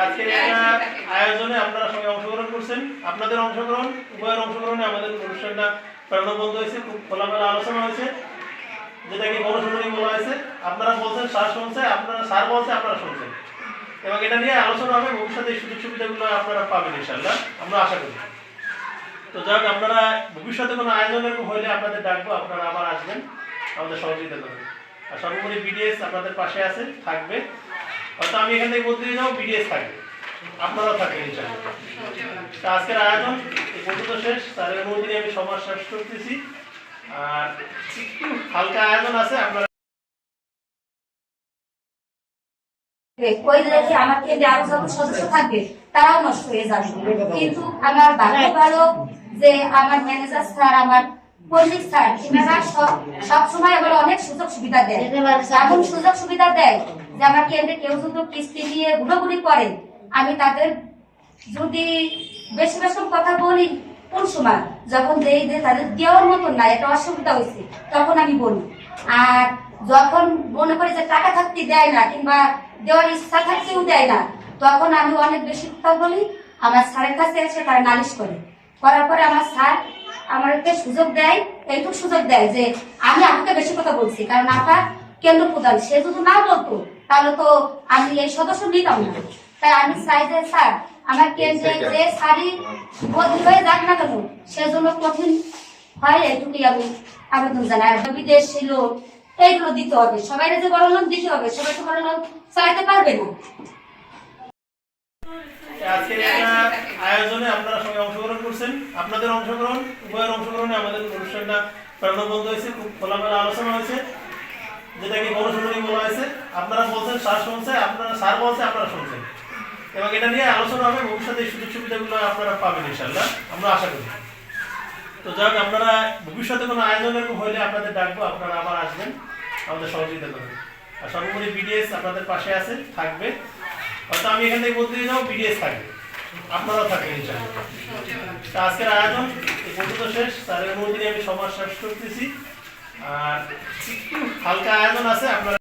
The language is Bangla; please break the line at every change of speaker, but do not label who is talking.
আজকের একটা আয়োজনে আপনারা সবাই অংশগ্রহণ করছেন। আপনাদের অংশগ্রহণ উভয়ের অংশগ্রহণে আমাদের অনুষ্ঠানটা প্রাণবন্ধ হয়েছে খুব খোলামেলা আলোচনা হয়েছে। যেটাকে গণশুনানি বলা হয়েছে আপনারা বলছেন স্যার শুনছে আপনারা স্যার বলছে আপনারা শুনছেন। এবং এটা নিয়ে আলোচনা হবে ভবিষ্যতে এই সুযোগ সুবিধাগুলো আপনারা পাবেন ইনশাল্লাহ আমরা আশা করি। তো যাক আপনারা ভবিষ্যতে কোনো আয়োজন এরকম হইলে আপনাদের ডাকবো আপনারা আবার আসবেন। আমাদের সহযোগিতা করবেন। আর সর্বোপরি বিডিএস আপনাদের পাশে আছে থাকবে। হয়তো আমি এখান থেকে বলতে বিডিএস থাকবে। আপনারাও থাকবেন তো আজকের আয়োজন এই পর্যন্ত শেষ। তার অনুমতি আমি সমাজ শেষ করতেছি। আর একটু হালকা আয়োজন আছে আপনারা
আরও যত সদস্য থাকবে তারাও নষ্ট হয়ে যাবে। কিন্তু আমার ভাগ্য ভালো যে আমার ম্যানেজার স্যার আমার পল্লিক স্যার এনারা সব সবসময় আমার অনেক সুযোগ সুবিধা দেয়। এমন সুযোগ সুবিধা দেয় আমার কেন্দ্রে কেউ যদি কিস্তি দিয়ে ঘুরোঘুরি করে, আমি তাদের যদি বেশি বেশি কথা বলি, কোন সময়? যখন দেই যে তাদের দেওয়ার মতন না এটা অসুবিধা হয়েছে, তখন আমি বলি। আর যখন মনে করি যে টাকা থাকতে দেয় না, কিংবা দেওয়ার ইচ্ছা থাকতেও দেয় না, তখন আমি অনেক বেশি কথা বলি, আমার স্যারের কাছে এসে তারা নালিশ করে। করার পরে আমার স্যার আমাকে সুযোগ দেয়, এইটুকু সুযোগ দেয় যে আমি আপনাকে বেশি কথা বলছি, কারণ আপনার কেন্দ্র প্রধান। সে যদি না বলতো তাহলে তো আমি এই সদস্য নিতাম না। তাই আমি চাই যে স্যার আমার কেন্দ্রে যে শাড়ি বদলি হয়ে যাক না কেন সেজন্য কঠিন হয় এইটুকুই আমি আবেদন জানাই। বিদেশ ছিল এইগুলো দিতে হবে। সবাই যে বড় লোন দিতে হবে। সবাই তো বড় লোন চালাতে পারবে না।
আজকের আয়োজনে আপনারা সবাই অংশগ্রহণ করছেন। আপনাদের অংশগ্রহণ উভয়ের অংশগ্রহণে আমাদের অনুষ্ঠানটা প্রাণবন্ধ হয়েছে। খুব খোলামেলা আলোচনা হয়েছে। যেটাকে গণশুনানি বলা হয়েছে, আপনারা বলছেন স্যার শুনছে, আপনারা স্যার বলছে, আপনারা শুনছেন। এবং এটা নিয়ে আলোচনা হবে, ভবিষ্যতে সুযোগ সুবিধাগুলো আপনারা পাবেন ইনশাল্লাহ আমরা আশা করি। তো যাক, আপনারা ভবিষ্যতে কোনো আয়োজন এরকম হইলে আপনাদের ডাকবো, আপনারা আবার আসবেন, আমাদের সহযোগিতা করবেন। আর সর্বোপরি বিডিএস আপনাদের পাশে আছে, থাকবে। হয়তো আমি এখান থেকে বলতে যাও বিডিএস থাকবে। আপনারাও থাকবেন ইনশাল্লাহ আজকের আয়োজন, এই পর্যন্ত শেষ। তার অনুমতি আমি সমাজ শেষ করতেছি। একটু হালকা আয়োজন আছে আপনারা